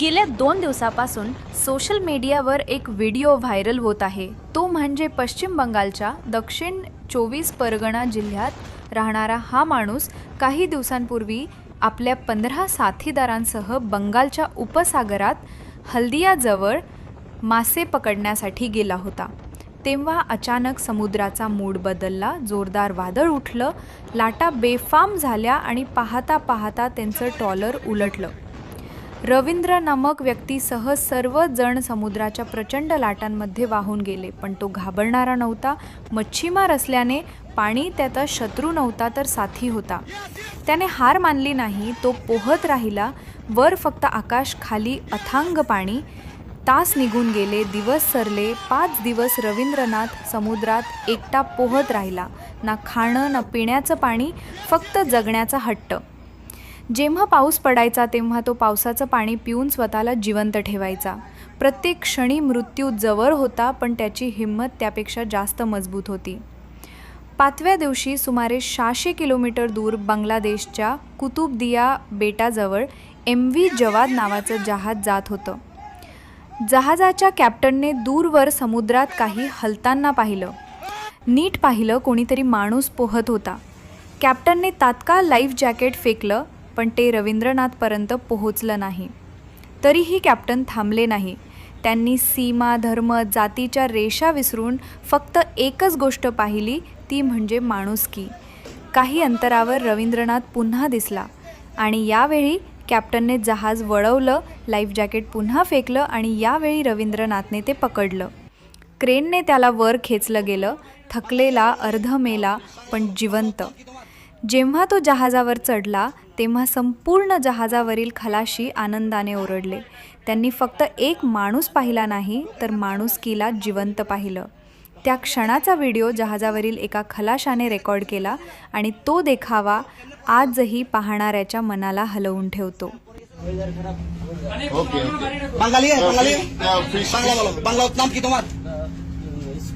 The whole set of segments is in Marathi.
गेल्या दोन दिवसापासून सोशल मीडियावर एक व्हिडिओ व्हायरल होत आहे. तो म्हणजे पश्चिम बंगालच्या दक्षिण चोवीस परगणा जिल्ह्यात राहणारा हा माणूस काही दिवसांपूर्वी आपल्या पंधरा साथीदारांसह बंगालच्या उपसागरात हल्दियाजवळ मासे पकडण्यासाठी गेला होता. तेव्हा अचानक समुद्राचा मूड बदलला जोरदार वादळ उठलं लाटा बेफाम झाल्या आणि पाहता पाहता त्यांचं ट्रॉलर उलटलं. रवींद्र नामक व्यक्तीसह सर्व जण समुद्राच्या प्रचंड लाटांमध्ये वाहून गेले पण तो घाबरणारा नव्हता. मच्छीमार असल्याने पाणी त्याचा शत्रू नव्हता तर साथी होता. त्याने हार मानली नाही तो पोहत राहिला. वर फक्त आकाश खाली अथांग पाणी. तास निघून गेले दिवस सरले. पाच दिवस रवींद्रनाथ समुद्रात एकटा पोहत राहिला. ना खाणं ना पिण्याचं पाणी फक्त जगण्याचा हट्ट. जेव्हा पाऊस पडायचा तेव्हा तो पावसाचं पाणी पिऊन स्वतःला जिवंत ठेवायचा. प्रत्येक क्षणी मृत्यू जवळ होता पण त्याची हिंमत त्यापेक्षा जास्त मजबूत होती. पाचव्या दिवशी सुमारे सहाशे किलोमीटर दूर बांगलादेशच्या कुतुबदिया बेटाजवळ एम व्ही जवाद नावाचं जहाज जात होतं. जहाजाच्या कॅप्टनने दूरवर समुद्रात काही हलताना पाहिलं. नीट पाहिलं कोणीतरी माणूस पोहत होता. कॅप्टनने तात्काळ लाईफ जॅकेट फेकलं पण ते रवींद्रनाथपर्यंत पोहोचलं नाही. तरीही कॅप्टन थांबले नाही. त्यांनी सीमा धर्म जातीच्या रेषा विसरून फक्त एकच गोष्ट पाहिली ती म्हणजे माणुसकी. काही अंतरावर रवींद्रनाथ पुन्हा दिसला आणि यावेळी कॅप्टनने जहाज वळवलं लाईफ जॅकेट पुन्हा फेकलं आणि यावेळी रवींद्रनाथने ते पकडलं. क्रेनने त्याला वर खेचलं गेलं थकलेला अर्धमेला पण जिवंत. जेव्हा तो जहाजावर चढला तेव्हा संपूर्ण जहाजावरील खलाशी आनंदाने ओरडले. त्यांनी फक्त एक माणूस पाहिला नाही तर माणुसकीला जिवंत पाहिलं. त्या क्षणाचा व्हिडिओ जहाजावरील एका खलाशाने रेकॉर्ड केला आणि तो देखावा आजही पाहणाऱ्याच्या मनाला हलवून ठेवतो. ओके,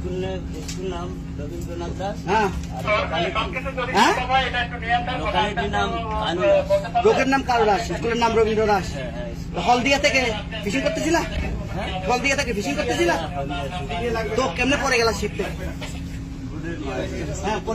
স্কুল স্কুল নাম রবীন্দ্রনাথ দাস। হ্যাঁ। লোকালিটি হ্যাঁ? লোকালিটির নাম কানু লোকের নাম কারও দাস স্কুলের নাম রবীন্দ্র দাস। হলদিয়া থেকে ফিশিং করতেছিলা? হলদিয়া থেকে ফিশিং করতেছিলা? তো কেমনে পরে গেলা শিখতে হ্যাঁ পরে